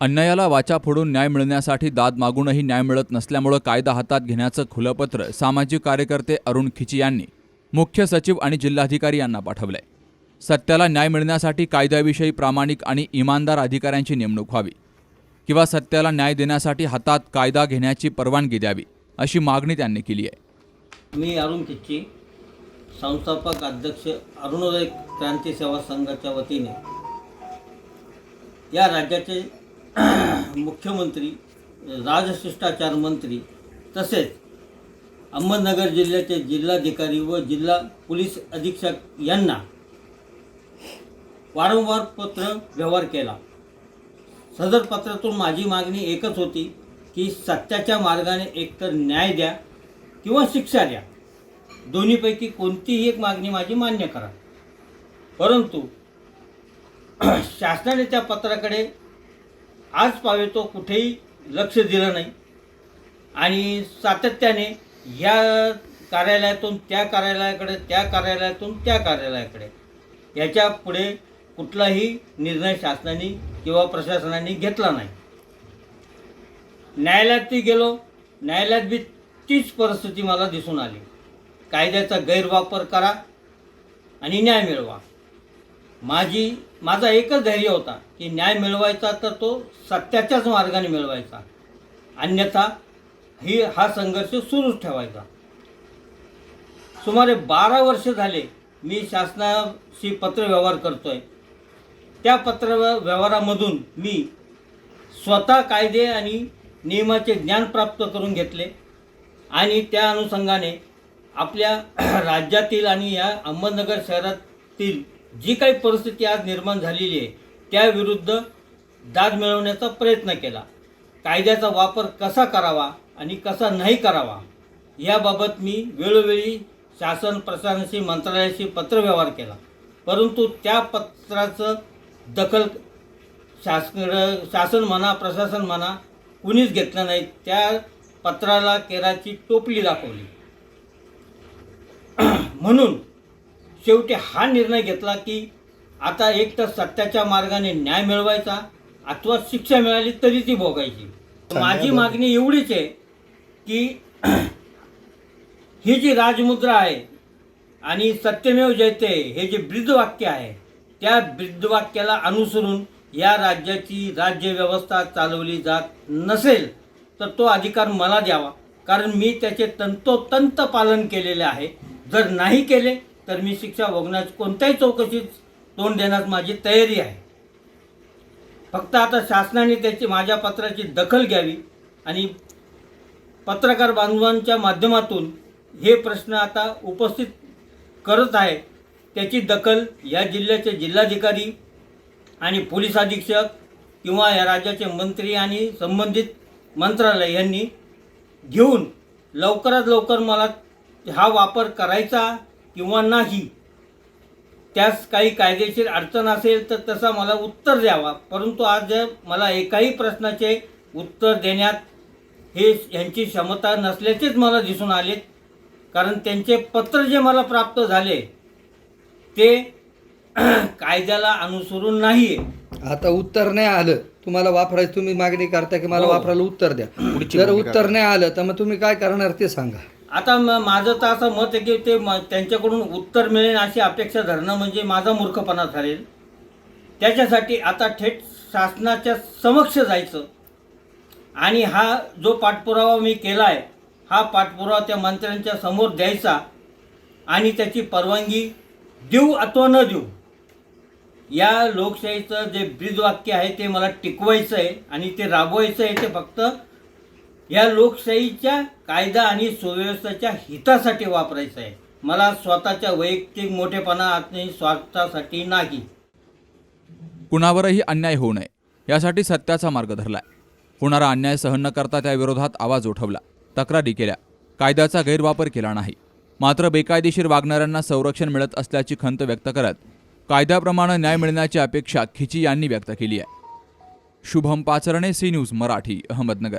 अन्यायाला वाचा फोडून न्याय मिळण्यासाठी दाद मागूनही न्याय मिळत नसल्यामुळं कायदा हातात घेण्याचं खुलं पत्र सामाजिक कार्यकर्ते अरुण खिची यांनी मुख्य सचिव आणि जिल्हाधिकारी यांना पाठवलंय. सत्याला न्याय मिळण्यासाठी कायद्याविषयी प्रामाणिक आणि इमानदार अधिकाऱ्यांची नेमणूक व्हावी किंवा सत्याला न्याय देण्यासाठी हातात कायदा घेण्याची परवानगी द्यावी अशी मागणी त्यांनी केली आहे. मी अरुण किच्ची संस्थापक अध्यक्ष अरुणोदय क्रांती सेवा संघाच्या वतीने या राज्याचे मुख्यमंत्री राजशिष्टाचार मंत्री तसेच अहमदनगर जिल्ह्याचे जिल्हाधिकारी व जिल्हा पोलीस अधीक्षक यांना वारंवार पत्र व्यवहार केला. सदर पत्रातून माझी मागणी एकच होती की सत्याच्या मार्गाने एकतर न्याय द्या किंवा शिक्षा द्या. दोन्हीपैकी कोणतीही एक मागणी माझी मान्य करा. परंतु शासनाने त्या पत्राकडे आज पावे तो कुठेही लक्ष दिलं नाही. आणि सातत्याने ह्या कार्यालयातून त्या कार्यालयाकडे त्या कार्यालयातून त्या कार्यालयाकडे याच्यापुढे कुठलाही निर्णय शासनाने किंवा प्रशासनाने घेतला नाही. न्यायालयातही गेलो न्यायालयात बी तीच परिस्थिती मला दिसून आली. कायद्याचा गैरवापर करा आणि न्याय मिळवा. माझी माझा एकच धैर्य होता की न्याय मिळवायचा तर तो सत्याच्याच मार्गाने मिळवायचा. अन्यथा ही हा संघर्ष सुरूच ठेवायचा. सुमारे बारा वर्ष झाले मी शासनाशी पत्रव्यवहार आहे त्या पत्र व्यवहारामधून मी स्वतः कायदे आणि नियमाचे ज्ञान प्राप्त करून घेतले आणि त्या अनुषंगाने आपल्या राज्यातील आणि या अहमदनगर शहरातील जी काही परिस्थिती आज निर्माण झालेली आहे त्याविरुद्ध दाद मिळवण्याचा प्रयत्न केला. कायद्याचा वापर कसा करावा आणि कसा नाही करावा याबाबत मी वेळोवेळी शासन प्रशासनाशी मंत्रालयाशी पत्रव्यवहार केला. परंतु त्या पत्राचं दखल शासन शासन म्हणा प्रशासन म्हणा कुणीच घेतलं नाही. त्या पत्राला केराची टोपली दाखवली. म्हणून शेवटी हा निर्णय घेतला की आता एक तर सत्याच्या मार्गाने न्याय मिळवायचा अथवा शिक्षा मिळाली तरी ती भोगायची. माझी मागणी एवढीच आहे की ही जी राजमुद्रा आहे आणि सत्यमेव जयते हे जे ब्रीदवाक्य आहे त्या ब्रीदवाक्याला अनुसरून या राज्याची राज्यव्यवस्था चालवली जात नसेल तर तो अधिकार मला द्यावा. कारण मी त्याचे तंतोतंत पालन केलेले आहे. जर नाही केले तर मी शिक्षा भोगण्याची कोणत्याही चौकशीत तोंड देण्यास माझी तयारी आहे. फक्त आता शासनाने त्याची माझ्या पत्राची दखल घ्यावी आणि पत्रकार बांधवांच्या माध्यमातून हे प्रश्न आता उपस्थित करत आहे त्याची दखल या जिल्ह्याचे जिल्हाधिकारी आणि पोलीस अधीक्षक किंवा या राज्याचे मंत्री आणि संबंधित मंत्रालय यांनी घेऊन लवकरात लवकर मला हा वापर करायचा किंवा नाही त्यास काही कायदेशीर अडचण असेल तर तसा मला उत्तर द्यावा. परंतु आज मला एकाही प्रश्नाचे उत्तर देण्यात हे यांची क्षमता नसल्याचेच मला दिसून आले. कारण त्यांचे पत्र जे मला प्राप्त झाले ते कायद्याला अनुसरून नाही आहे आता उत्तर नाही आलं. तुम्हाला वापरायचं तुम्ही मागणी करता की मला हो. वापरायला उत्तर द्या. जर उत्तर नाही आलं तर मग तुम्ही काय करणार ते सांगा. आता माझं तर असं मत आहे की ते त्यांच्याकडून उत्तर मिळेल अशी अपेक्षा धरणं म्हणजे माझा मूर्खपणा ठरेल. त्याच्यासाठी आता थेट शासनाच्या समक्ष जायचं. आणि हा जो पाठपुरावा मी केला आहे हा पाठपुरावा त्या मंत्र्यांच्या समोर द्यायचा आणि त्याची परवानगी देऊ अथवा न देऊ या लोकशाहीचं जे ब्रीदवाक्य आहे ते मला टिकवायचं आहे आणि ते राबवायचं आहे ते फक्त या लोकशाहीच्या कायदा आणि सुव्यवस्थेच्या हितासाठी वापरायचं आहे. मला स्वतःच्या वैयक्तिक मोठेपणा आणि स्वार्थासाठी नाही. कुणावरही अन्याय होऊ नये यासाठी सत्याचा मार्ग धरलाय. होणारा अन्याय सहन न करता त्या विरोधात आवाज उठवला तक्रारी केल्या कायद्याचा गैरवापर केला नाही. मात्र बेकायदेशीर वागणाऱ्यांना संरक्षण मिळत असल्याची खंत व्यक्त करत कायद्याप्रमाणे न्याय मिळण्याची अपेक्षा खिची यांनी व्यक्त केली आहे. Shubham Pacharne C news Marathi Ahmednagar.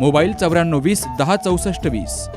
Mobile चौऱ्याण्णव वीस दहा चौसष्ट वीस.